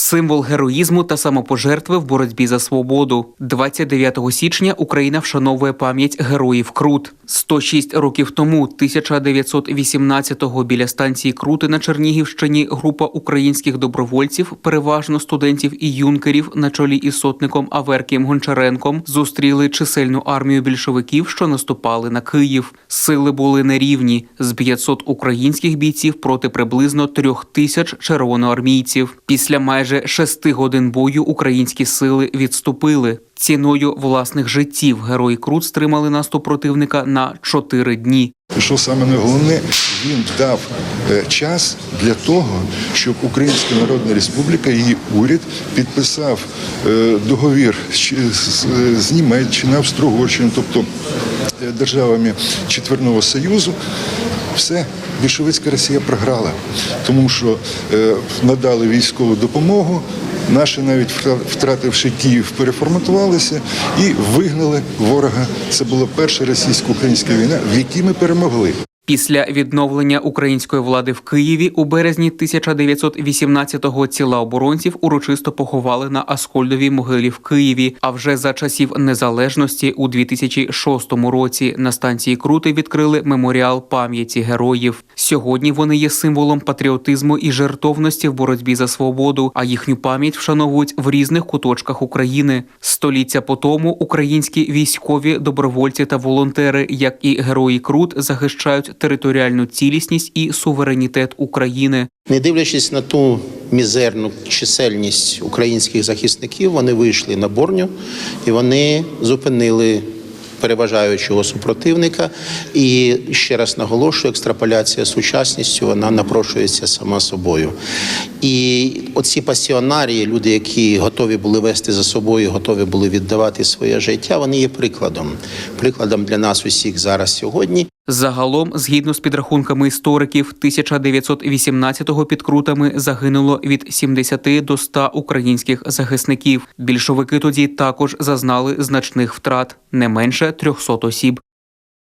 символ героїзму та самопожертви в боротьбі за свободу. 29 січня Україна вшановує пам'ять героїв Крут. 106 років тому, 1918-го, біля станції Крути на Чернігівщині, група українських добровольців, переважно студентів і юнкерів, на чолі із сотником Аверкієм Гончаренком, зустріли чисельну армію більшовиків, що наступали на Київ. Сили були нерівні з 500 українських бійців проти приблизно трьох тисяч червоноармійців. Після майже шести годин бою українські сили відступили. Ціною власних життів герої Крут стримали наступ противника на чотири дні. Що саме найголовне, він дав е, час для того, щоб Українська Народна Республіка, її уряд підписав е, договір з Німеччиною, Австро-Угорщиною, тобто е, державами Четверного Союзу. Все, більшовицька Росія програла, тому що е, надали військову допомогу. Наші навіть втра- втративши Київ, переформатувалися і вигнали ворога. Це була перша російсько-українська війна, в якій ми перемогли. Після відновлення української влади в Києві у березні 1918-го ціла оборонців урочисто поховали на Аскольдовій могилі в Києві. А вже за часів незалежності у 2006 році на станції Крути відкрили меморіал пам'яті героїв. Сьогодні вони є символом патріотизму і жертовності в боротьбі за свободу, а їхню пам'ять вшановують в різних куточках України. Століття по тому українські військові, добровольці та волонтери, як і герої Крут, захищають територіальну цілісність і суверенітет України. Не дивлячись на ту мізерну чисельність українських захисників, вони вийшли на борню і вони зупинили переважаючого супротивника. І ще раз наголошую, екстраполяція сучасністю вона напрошується сама собою. І оці пасіонарії, люди, які готові були вести за собою, готові були віддавати своє життя, вони є прикладом, прикладом для нас усіх зараз сьогодні. Загалом, згідно з підрахунками істориків, 1918-го під крутами загинуло від 70 до 100 українських захисників. Більшовики тоді також зазнали значних втрат, не менше 300 осіб.